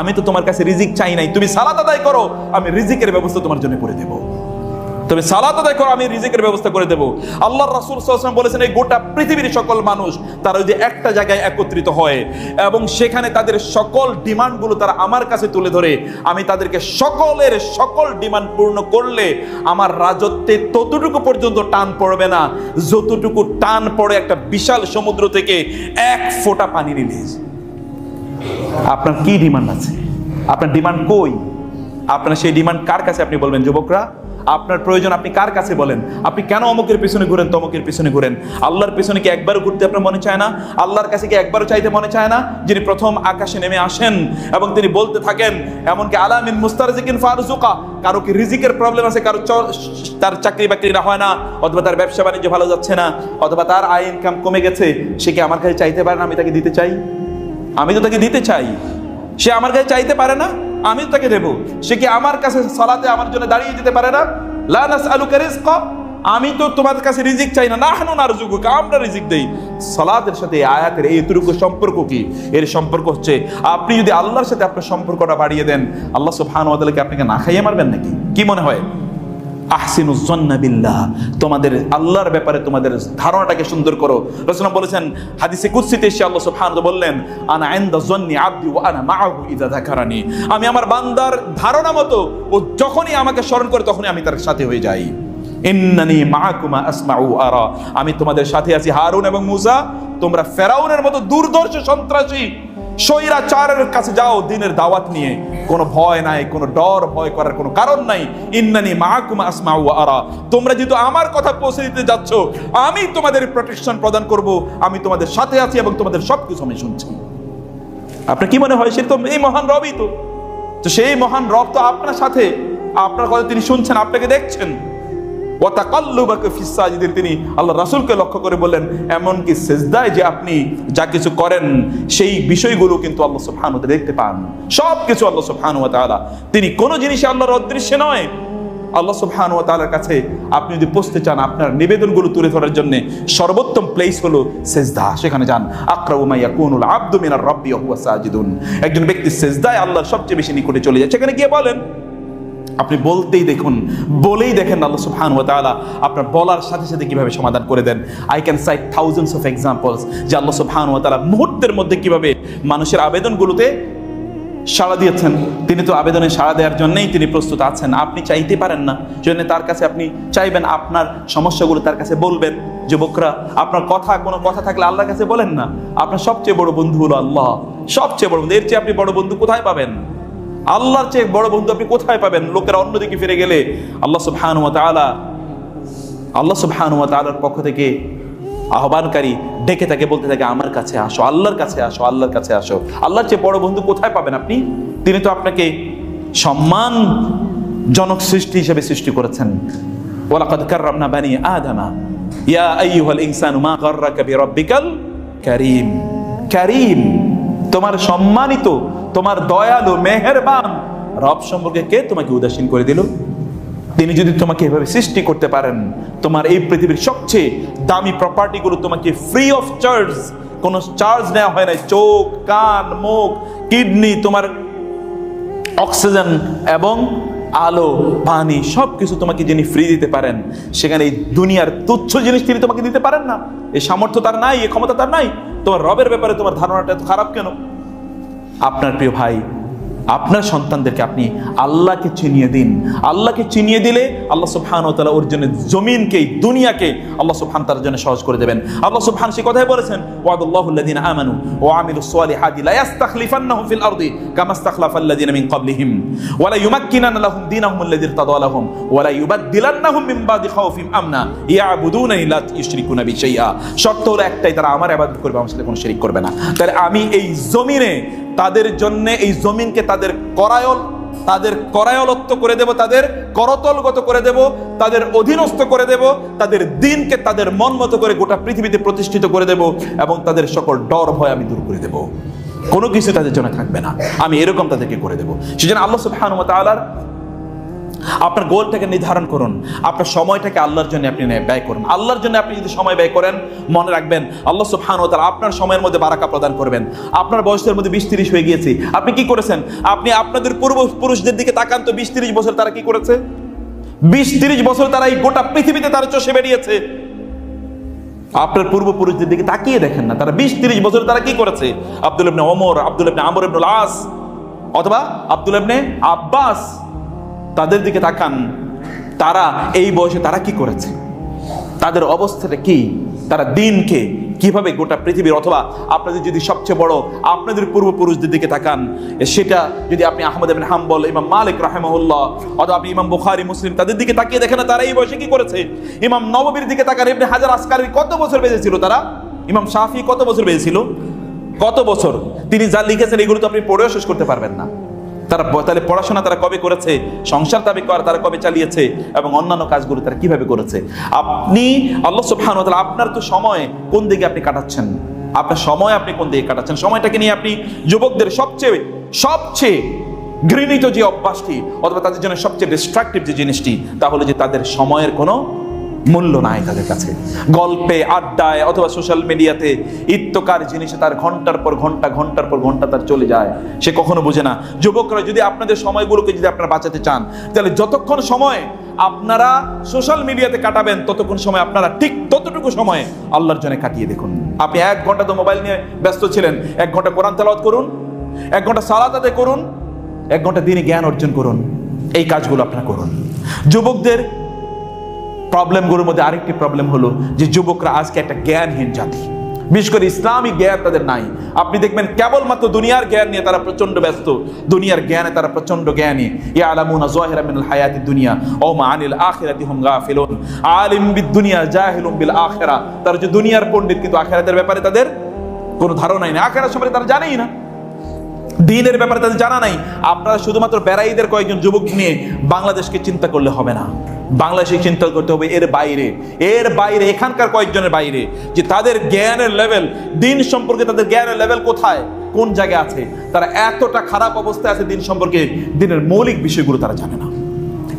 আমি তো তোমার কাছে রিজিক চাই নাই। তুমি সালাত আদায় করো, আমি রিজিকের ব্যবস্থা তোমার জন্য করে দেবো। তুমি সালাত আদায় করো, আমি রিজিকের ব্যবস্থা করে দেবো। আল্লাহ রাসূল ওয়াসাল্লাম বলেছেন, এই গোটা পৃথিবীর সকল মানুষ তারা ওই যে একটা জায়গায় একত্রিত হয় এবং সেখানে তাদের সকল ডিমান্ডগুলো তারা আমার কাছে তুলে ধরে। আমি তাদেরকে সকলের সকল ডিমান্ড পূর্ণ করলে আমার রাজত্বে ততটুকু পর্যন্ত টান পড়বে না, যতটুকু টান পড়ে একটা বিশাল সমুদ্র থেকে এক ফোঁটা পানি রিলিজ। আপনার কি ডিমান্ড আছে? আপনার ডিমান্ড কই? আপনার সেই ডিমান্ড কার কাছে আপনি বলবেন, যুবকরা? আপনার প্রয়োজন আপনি কার কাছে বলেন? আপনি কেন অমুকের পিছনে ঘুরেন, তমকের পিছনে ঘুরেন? আল্লাহর পিছনে কি একবারও ঘুরতে আপনার মনে চায় না? আল্লাহর কাছে কি একবারও চাইতে মনে চায় না? যিনি প্রথম আকাশে নেমে আসেন এবং তিনি বলতে থাকেন, এমনকি আলামিন মুস্তারজিকিন ফারজুকা কারও কি রিজিকের প্রবলেম আছে? কারও তার চাকরি বাকরি না হয় না? অথবা তার ব্যবসা বাণিজ্য ভালো যাচ্ছে না? অথবা তার আয় ইনকাম কমে গেছে? সে কি আমার কাছে চাইতে পারে না? আমি তাকে দিতে চাই? আমি তো তাকে দিতে চাই। সে আমার কাছে চাইতে পারে না আমি তাকে দেবো। সে কি আমার কাছে সালাতে আমার জন্য দাঁড়িয়ে যেতে পারে না? লা নাসআলুকা রিজকা, আমি তো তোমার কাছে রিজিক চাই না। নাহনু নারজুকুকা, আমরা রিজিক দেই। সালাতের সাথে আয়াতের এই এতটুকু সম্পর্ক কি? এর সম্পর্ক হচ্ছে, আপনি যদি আল্লাহর সাথে আপনার সম্পর্কটা বাড়িয়ে দেন, আল্লাহ সুবহানাহু ওয়া তাআলা আপনাকে না খাইয়ে মারবেন নাকি? কি মনে হয়? তোমাদের আল্লাহর ব্যাপারে তোমাদের ধারণাটাকে সুন্দর করো। বলেছেন, হাদিসে কুদসিতে এসে আল্লাহ বললেন যাকারানি। আমি আমার বান্দার ধারণা মতো ও যখনই আমাকে স্মরণ করে তখনই আমি তার সাথে হয়ে যাই। আমি তোমাদের সাথে আছি হারুন এবং মুসা। তোমরা ফেরাউনের মতো দুর্দর্শ সন্ত্রাসী, স্বৈরাচারের কাছে যাও দিনের দাওয়াত নিয়ে। কোনো ভয় নাই, কোনো ডর, ভয় করার কোনো কারণ নাই। ইন্নানি মাহকুমা আসমা আরা। তোমরা যেহেতু আমার কথা পৌঁছে দিতে যাচ্ছ, আমি তোমাদের প্রোটেকশন প্রদান করব, আমি তোমাদের সাথে আছি এবং তোমাদের সব কিছু আমি শুনছি। আপনার কি মনে হয়, সে তো এই মহান রবই তো? তো সেই মহান রব তো আপনার সাথে। আপনার কথা তিনি শুনছেন, আপনাকে দেখছেন। ওয়াতাকাল্লুবাকা ফিস সাজিদিন। তিনি আল্লাহ রাসূলকে লক্ষ্য করে বললেন এমনকি সেজদায় যে আপনি যা কিছু করেন, সেই বিষয়গুলো কিন্তু আল্লাহ সুবহানাহু ওয়া দেখতে পান। সব কিছু আল্লাহ সুবহানাহু ওয়া তাআলা। তিনি কোনো জিনিসই আল্লাহর অদৃশ্যে নয়। আল্লাহ সুবহানাহু ওয়া তাআলার কাছে আপনি যদি পৌঁছতে চান, আপনার নিবেদনগুলো তুলে ধরার জন্য সর্বোত্তম প্লেস হলো সেজদা। সেখানে যান আকরাবু মা ইয়াকুনুল আবদু মিনার রাব্বি ওয়া হুয়া সাজিদুন। একজন ব্যক্তি সেজদায় আল্লাহর সবচেয়ে বেশি নিকটে চলে যায়। সেখানে গিয়ে বলেন আপনি বলতেই দেখুন, বলেই দেখেন আল্লাহ সুবহান ওয়া তাআলা আপনার বলার সাথে সাথে কীভাবে সমাধান করে দেন। I can cite thousands of examples যে আল্লাহ সুবহান ওয়া মুহূর্তের মধ্যে কীভাবে মানুষের আবেদনগুলোতে সাড়া দিয়েছেন। তিনি তো আবেদনে সাড়া দেওয়ার জন্যই তিনি প্রস্তুত আছেন। আপনি চাইতে পারেন না জন্য তার কাছে আপনি চাইবেন, আপনার সমস্যাগুলো তার কাছে বলবেন। যুবকরা, আপনার কথা, কোনো কথা থাকলে আল্লাহর কাছে বলেন না। আপনার সবচেয়ে বড় বন্ধু হলো আল্লাহ। সবচেয়ে বড় বন্ধু, এর চেয়ে আপনি বড় বন্ধু কোথায় পাবেন? আল্লাহর চেয়ে বড় বন্ধু আপনি কোথায় পাবেন? লোকেরা অন্যদিকে ফিরে গেলে আল্লাহ সুবহান ওয়া তাআলা, আল্লাহ সুবহান ওয়া পক্ষ থেকে আহ্বানকারী ডেকে তাকে বলতে থাকে, আমার কাছে আসো, আল্লাহর কাছে আসো, আল্লাহর কাছে আসো। আল্লাহর চেয়ে বড় বন্ধু কোথায় পাবেন আপনি? তিনি তো আপনাকে সম্মান জনক সৃষ্টি হিসেবে সৃষ্টি করেছেন। ওয়ালাকাদ কাররামনা বানি আদামা, ইয়া আইয়ুহাল ইনসানু মা গাররাকা বিরাব্বিকাল কারীম। কারীম। তোমার সম্মানিত, তোমার দয়ালু, মেহেরবান রব সম্পর্কে কে তোমাকে উদাসীন করে দিল? তিনি যদি তোমাকে এভাবে সৃষ্টি করতে পারেন, তোমার এই পৃথিবীর সবচেয়ে দামি প্রপার্টিগুলো তোমাকে ফ্রি অফ চার্জ কোনো চার্জ নেওয়া হয় না চোখ, কান, মুখ কিডনি তোমার অক্সিজেন এবং আলো, পানি সব কিছু তোমাকে যিনি ফ্রি দিতে পারেন, সেখানে এই দুনিয়ার তুচ্ছ জিনিস তিনি তোমাকে দিতে পারেন না। এই সামর্থ্য তার নাই, এই ক্ষমতা তার নাই। তোমার রবের ব্যাপারে তোমার ধারণাটা এত খারাপ কেন? আপনার প্রিয় ভাই আপনার সন্তানদেরকে আপনি আল্লাহকে চিনিয়ে দিন। আল্লাহকে চিনিয়ে দিলে আল্লাহ সুবহান ও তাআলা ওর জন্য জমিনকে, দুনিয়াকে আল্লাহ সুবহান তার জন্য সহজ করে দেবেন। আল্লাহ সুবহান সে কথাই বলেছেন, ওয়াদাল্লাহু আল্লাযিনা আমানু ওয়া আমিলুস সালিহাতি লা ইস্তাখলিফান্নাহুম ফিল আরদি কামা ইস্তাখলাফাল্লাযিনা মিন ক্বাবলিহিম ওয়া লা ইউমাক্কিনান্না লাহুম দীনাহুম আল্লাযী ইরতাদা লাহুম ওয়া লা ইউবাদদিলান্নাহুম মিন বাদি খাউফিম আমনা ইয়াবুদুনানি লা ইউশরিকুনা বি শাইআ। শর্ত হলো একটাই, তারা আমার ইবাদত করবে, আমার সাথে কোনো শিরিক করবে না। তাহলে আমি এই জমিনে তাদের জন্য এই জমিনকে তাদের করায়ল, তাদের করায়লত্ব করে দেব, তাদের করতলগত করে দেব, তাদের অধীনস্থ করে দেব, তাদের দিনকে তাদের মন মতো করে গোটা পৃথিবীতে প্রতিষ্ঠিত করে দেব এবং তাদের সকল ডর ভয় আমি দূর করে দেব। কোনো কিছু তাদের জন্য থাকবে না। আমি এরকম তাদেরকে করে দেব। সেজন্য আল্লাহ তাআলার আপনার গোলটাকে নির্ধারণ করুন। আপনার সময়টাকে আল্লাহর জন্য আপনি ব্যয় করুন। আল্লাহর জন্য আপনি যদি সময় ব্যয় করেন, মনে রাখবেন, আল্লাহ সুবহান ও তাআলা আপনার সময়ের মধ্যে বারাকা প্রদান করবেন। আপনার বয়সের মধ্যে বিশ তিরিশ হয়ে গিয়েছে। আপনি কি করেছেন? আপনি আপনাদের পূর্বপুরুষদের দিকে তাকান তো বিশ তিরিশ বছর তারা কি করেছে? বিশ তিরিশ বছর তারা এই গোটা পৃথিবীতে তারা চষে বেরিয়েছে আপনার পূর্বপুরুষদের দিকে তাকিয়ে দেখেন না, তারা বিশ তিরিশ বছর তারা কি করেছে? আব্দুল ইবনে ওমর, আব্দুল ইবনে আমর ইবনুল আস, অথবা আব্দুল ইবনে আব্বাস। তাদের দিকে তাকান। তারা এই বয়সে তারা কি করেছে? তাদের অবস্থাটা কি? তারা দিনকে কীভাবে গোটা পৃথিবীর অথবা আপনাদের যদি সবচেয়ে বড় আপনাদের পূর্বপুরুষদের দিকে তাকান, সেটা যদি আপনি আহমদ ইবনে হাম্বল, ইমাম মালিক রাহেমাহুল্লাহ অথবা আপনি ইমাম বুখারি, মুসলিম তাদের দিকে তাকিয়ে দেখেন না, তারা এই বয়সে কি করেছে? ইমাম নববীর দিকে তাকান, ইবনে হাজার আসকারি কত বছর বেঁচেছিল তারা? ইমাম শাফি কত বছর বেঁচেছিল কত বছর? তিনি যা লিখেছেন, এগুলো তো আপনি পড়েও শেষ করতে পারবেন না। তারা তাহলে পড়াশোনা তারা কবে করেছে? সংসার করা তারা কবে চালিয়েছে? এবং অন্যান্য কাজগুলো তারা কীভাবে করেছে? আপনি, আল্লাহ তাআলা আপনার তো সময় কোন দিকে আপনি কাটাচ্ছেন? আপনার সময় আপনি কোন দিকে কাটাচ্ছেন? সময়টাকে নিয়ে আপনি যুবকদের সবচেয়ে সবচেয়ে ঘৃণিত যে অভ্যাসটি, অথবা তাদের জন্য সবচেয়ে ডিস্ট্রাকটিভ যে জিনিসটি তাহলে যে তাদের সময়ের কোনো মূল্য নাই তাদের কাছে। গল্পে, আড্ডায় অথবা সোশ্যাল মিডিয়াতে ইত্যকার জিনিসে তার ঘণ্টার পর ঘণ্টা, ঘণ্টার পর ঘণ্টা তার চলে যায়। সে কখনো বোঝে না। যুবকরা যদি আপনাদের সময়গুলোকে যদি আপনারা বাঁচাতে চান, তাহলে যতক্ষণ সময় আপনারা সোশ্যাল মিডিয়াতে কাটাবেন, ততক্ষণ সময় আপনারা ঠিক ততটুকু সময় আল্লাহর জন্য কাটিয়ে দেখুন। আপনি এক ঘণ্টা তো মোবাইল নিয়ে ব্যস্ত ছিলেন। এক ঘণ্টা কোরআন তেলাওয়াত করুন, এক ঘণ্টা সালাত করুন, এক ঘণ্টা দিনে জ্ঞান অর্জন করুন। এই কাজগুলো আপনারা করুন। যুবকদের প্রবলেমগুলোর মধ্যে আরেকটি প্রবলেম হলো যে যুবকরা আজকে একটা জ্ঞানহীন জাতি। বিশেষ করে ইসলামী জ্ঞান তাদের নাই। আপনি দেখবেন কেবলমাত্র দুনিয়ার জ্ঞান নিয়ে তারা প্রচণ্ড ব্যস্ত। দুনিয়ার জ্ঞানে তারা প্রচণ্ড জ্ঞানী। ইয়ালামুনা যাহিরা মিনাল হায়াতি দুনিয়া, ও মা আনিল আখিরাতি হুম গাফিলুন। আলিম বিদ দুনিয়া, জাহিলুম বিল আখিরা। তারা যে দুনিয়ার পণ্ডিত, কিন্তু আখিরাতের ব্যাপারে তাদের কোনো ধারণাই নেই। আখিরাত সম্পর্কে তারা জানেই না। দিনের ব্যাপারে তাদের জানা নাই। আপনারা শুধুমাত্র বেড়াইদের কয়েকজন যুবক নিয়ে বাংলাদেশকে চিন্তা করলে হবে না। বাংলাদেশে চিন্তা করতে হবে এর বাইরে। এর বাইরে, এখানকার কয়েকজনের বাইরে, যে তাদের জ্ঞানের লেভেল দিন সম্পর্কে তাদের জ্ঞানের লেভেল কোথায়, কোন জায়গায় আছে, তারা এতটা খারাপ অবস্থায় আছে দিন সম্পর্কে, দিনের মৌলিক বিষয়গুলো তারা জানে না।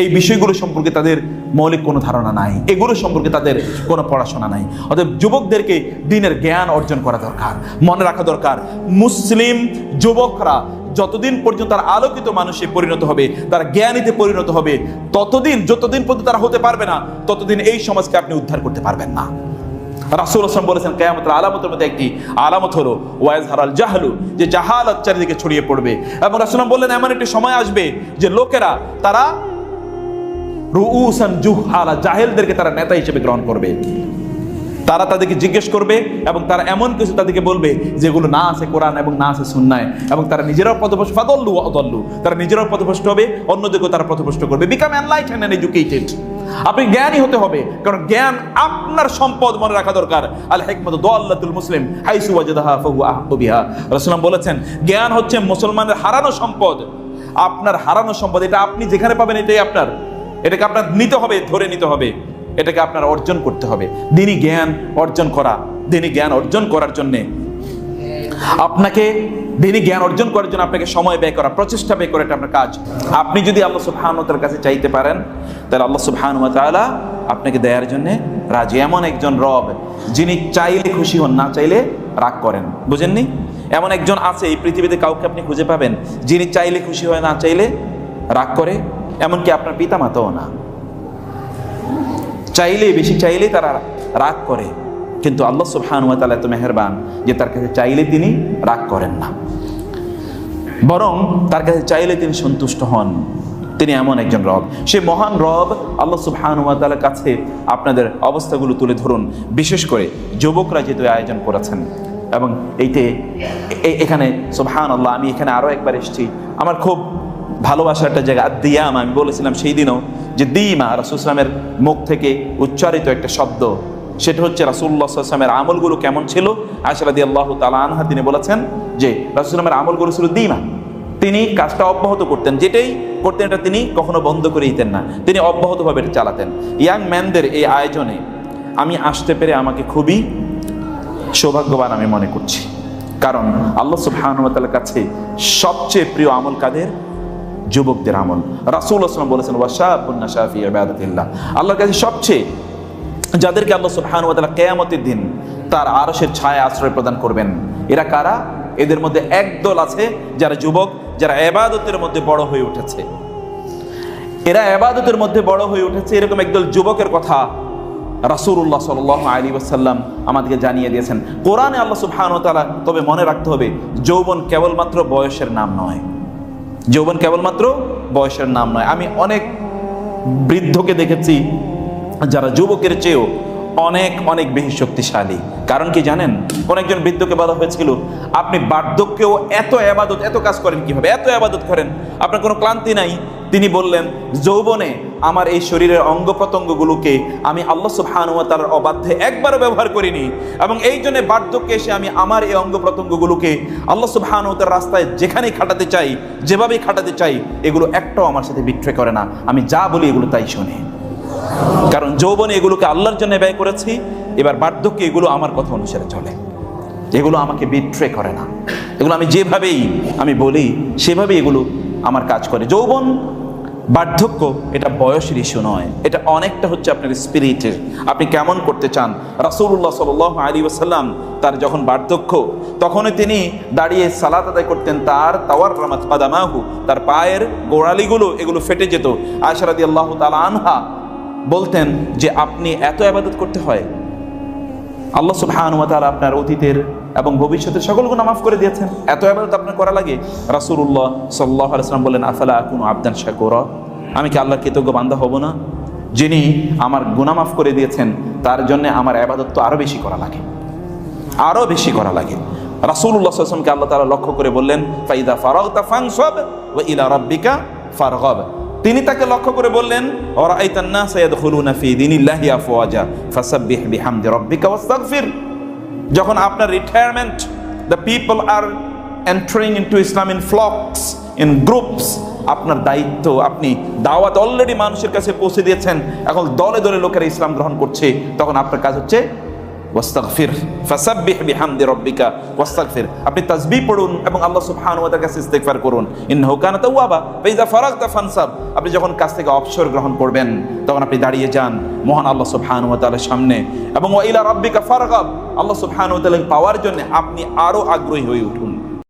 এই বিষয়গুলো সম্পর্কে তাদের মৌলিক কোনো ধারণা নাই। এগুলো সম্পর্কে তাদের কোনো পড়াশোনা নাই। অতএব যুবকদেরকে দিনের জ্ঞান অর্জন করা দরকার, মনে রাখা দরকার। মুসলিম যুবকরা যতদিন পর্যন্ত তারা আলোকিত মানুষে পরিণত হবে, তারা জ্ঞানীতে পরিণত হবে, ততদিন, যতদিন পর্যন্ত তারা হতে পারবে না, ততদিন এই সমাজকে আপনি উদ্ধার করতে পারবেন না। রাসুল আসলাম বলেছেন, কেয়ামতের আলামতের মধ্যে একটি আলামত হলো ওয়াইজ হারাল জাহালু, যে জাহালত চারিদিকে ছড়িয়ে পড়বে। এবং রাসুলাম বললেন, এমন একটি সময় আসবে যে লোকেরা, তারা রুউসান জুহালা, জাহেলদেরকে তারা নেতা হিসেবে গ্রহণ করবে। তারা তাদেরকে জিজ্ঞেস করবে এবং তারা এমন কিছু তাদেরকে বলবে যেগুলো না আছে কোরআন এবং না আছে সুন্নায়। এবং তারা নিজেরাও পথভ্রষ্ট, ফাদল্লু অদল্লু তারা নিজেরাও পথভ্রষ্ট হবে, অন্যদেরকেও তারা পথভ্রষ্ট করবে। বিকাম এনলাইটেন এন্ড এডুকেটেড আপনি জ্ঞানী হতে হবে, কারণ জ্ঞান আপনার সম্পদ মনে রাখা দরকার। আল হিকমত দোয়াল্লাতুল মুসলিম, হাইসু ওয়াজাদাহা ফাহু আহকু বিহা। রাসূলুল্লাহ বলেছেন, জ্ঞান হচ্ছে মুসলমানের হারানো সম্পদ। আপনার হারানো সম্পদ, এটা আপনি যেখানে পাবেন এটাই আপনার। এটাকে আপনার নিতে হবে, ধরে নিতে হবে। এটাকে আপনার অর্জন করতে হবে। দিনই জ্ঞান অর্জন করা, দিনই জ্ঞান অর্জন করার জন্যে। আপনাকে দিনই জ্ঞান অর্জন করার জন্য আপনাকে সময় ব্যয় করা, প্রচেষ্টা ব্যয় করা এটা আপনার কাজ। আপনি যদি আল্লাহ সুবহানুতার কাছে চাইতে পারেন, তাহলে আল্লাহ সুবহানু তাআলা আপনাকে দেওয়ার জন্য রাজি। এমন একজন রব, যিনি চাইলে খুশি হন, না চাইলে রাগ করেন। বুঝেননি? এমন একজন আছে, এই পৃথিবীতে কাউকে আপনি খুঁজে পাবেন, যিনি চাইলে খুশি হয়, না চাইলে রাগ করে। এমনকি আপনার পিতা মাতাও না। চাইলেই বেশি, চাইলেই তারা রাগ করে। কিন্তু আল্লাহ সুবহানুয়া তাআলা এত মেহেরবান যে তার কাছে চাইলে তিনি রাগ করেন না। বরং তার কাছে চাইলে তিনি সন্তুষ্ট হন। তিনি এমন একজন রব। সে মহান রব আল্লাহ সুবহানুয়া তাআলার কাছে আপনাদের অবস্থাগুলো তুলে ধরুন। বিশেষ করে যুবকরা যেহেতু আয়োজন করেছেন। এবং এইতে এখানে সুবহান আল্লাহ আমি এখানে আরও একবার এসেছি। আমার খুব ভালোবাসার একটা জায়গা। দিয়াম, আমি বলেছিলাম সেই দিনও যে দিমা রাসুসলামের মুখ থেকে উচ্চারিত একটা শব্দ। সেটা হচ্ছে রাসুল্লাহ আসলামের আমলগুলো কেমন ছিল? আশরাদি আল্লাহ তালা আনহা তিনি বলেছেন যে রাসুলামের আমলগুলো ছিল দিমা। তিনি কাজটা অব্যাহত করতেন। যেটাই করতেন এটা তিনি কখনো বন্ধ করে দিতেন না। তিনি অব্যাহতভাবে এটা চালাতেন। ইয়াং ম্যানদের এই আয়োজনে আমি আসতে পেরে আমাকে খুবই সৌভাগ্যবান আমি মনে করছি। কারণ আল্লাহ সুবহানুয়াতার কাছে সবচেয়ে প্রিয় আমল কাদের? যুবকদের আমল। রাসূল আসলাম বলেছেন ওয়াশাবুন্না শাফি ইবাদাতিল্লাহ। আল্লাহর কাছে সবচেয়ে যাদেরকে আল্লাহ সুবহানাহু কিয়ামতের দিন তার আরশের ছায়া আশ্রয় প্রদান করবেন, এরা কারা? এদের মধ্যে একদল আছে যারা যুবক, যারা এবাদতের মধ্যে বড় হয়ে উঠেছে। এরা এবাদতের মধ্যে বড় হয়ে উঠেছে, এরকম একদল যুবকের কথা রাসূলুল্লাহ সাল্লাহ আলী ওয়াসাল্লাম আমাদেরকে জানিয়ে দিয়েছেন। কোরআনে আল্লাহ তাআলা, তবে মনে রাখতে হবে, যৌবন কেবলমাত্র বয়সের নাম নয়। যৌবন কেবলমাত্র বয়সের নাম নয়। আমি অনেক বৃদ্ধকে দেখেছি যারা যুবকের চেয়েও অনেক অনেক বেশি শক্তিশালী। কারণ কি জানেন? কোন একজন বৃদ্ধকে বলা হয়েছিল, আপনি বার্ধক্যেও এত আবাদত, এত কাজ করেন কীভাবে? এত আবাদত করেন। আপনার কোনো ক্লান্তি নাই? তিনি বললেন, যৌবনে আমার এই শরীরের অঙ্গ প্রত্যঙ্গগুলোকে আমি আল্লাহ সুবহানুয়া তার অবাধ্যে একবারও ব্যবহার করিনি। এবং এই জন্য বার্ধক্যে এসে আমি আমার এই অঙ্গ প্রত্যঙ্গগুলোকে আল্লাহ সুবহানু তার রাস্তায় যেখানেই খাটাতে চাই, যেভাবেই খাটাতে চাই, এগুলো একটাও আমার সাথে বিক্রয় করে না। আমি যা বলি এগুলো তাই শুনি। কারণ যৌবনে এগুলোকে আল্লাহর জন্য ব্যয় করেছি, এবার বার্ধক্যে এগুলো আমার কথা অনুসারে চলে। এগুলো আমাকে বিট্রে করে না। এগুলো আমি যেভাবেই আমি বলি, সেভাবেই এগুলো আমার কাজ করে। যৌবন বার্ধক্য, এটা বয়সের ইস্যু নয়। এটা অনেকটা হচ্ছে আপনার স্পিরিটের আপনি কেমন করতে চান? রাসূলুল্লাহ সাল্লাহ আলী ওসাল্লাম তার যখন বার্ধক্য, তখনই তিনি দাঁড়িয়ে সালাত আদায় করতেন, তার তাওয়ার রামাত কাদামাহু তার পায়ের গোড়ালিগুলো, এগুলো ফেটে যেত। আশারাদি আল্লাহ তালা আনহা বলতেন যে, আপনি এত আবাদত করতে হয়? আল্লাহ সুবহানাহু ওয়া আপনার অতীতের এবং ভবিষ্যতের সকল গুনাহ মাফ করে দিয়েছেন। এত আবাদত আপনার করা লাগে? রাসূলুল্লাহ সাল্লাল্লাহু আলাইহি ওয়াসাল্লাম বলেন আফালা কোনো আবদান শাকুরা? আমি কি আল্লাহর কৃতজ্ঞ বান্দা হব না? যিনি আমার গুনাহ মাফ করে দিয়েছেন, তার জন্য আমার আবাদত তো আরও বেশি করা লাগে। আরও বেশি করা লাগে। সাল্লাল্লাহু আলাইহি আল্লাহ তাআলা লক্ষ্য করে বললেন, ফাইদা ফারাগতা ফানসাব ওয়া ইলা রাব্বিকা ফারগাব। তিনি তাকে লক্ষ্য করে বললেন ওরাইতান নাস ইয়াদখুলুনা ফি দীনিল্লাহি আফওয়াজা ফাসাব্বিহ বিহামদি রাব্বিকা ওয়াস্তাগফির। যখন আপনার retirement the people are entering in to Islam in flocks in groups আপনার দায়িত্ব, আপনি দাওয়াত অলরেডি মানুষের কাছে পৌঁছে দিয়েছেন। এখন দলে দলে লোকেরা ইসলাম গ্রহণ করছে। তখন আপনার কাজ হচ্ছে ওয়াস্তাগফির, ফাসাব্বিহ বিহামদি রাব্বিকা, ওয়াস্তাগফির। আপনি তাসবিহ পড়ুন এবং আল্লাহ সুবহানাহু ওয়া তাআলার কাছে ইস্তিগফার করুন। ইন্নাহু কানা তাওয়াবা, ফাইজা ফারাগতা ফানসাব আপনি যখন কাজ থেকে অবসর গ্রহণ করবেন, তখন আপনি দাঁড়িয়ে যান মহান আল্লাহ সুবহানাহু ওয়া তাআলার সামনে এবং ওয়া ইলা রাব্বিকা ফারগাব। আল্লাহ সুবহানাহু ওয়া তাআলাকে পাওয়ার জন্য আপনি আরও আগ্রহী হয়ে উঠুন।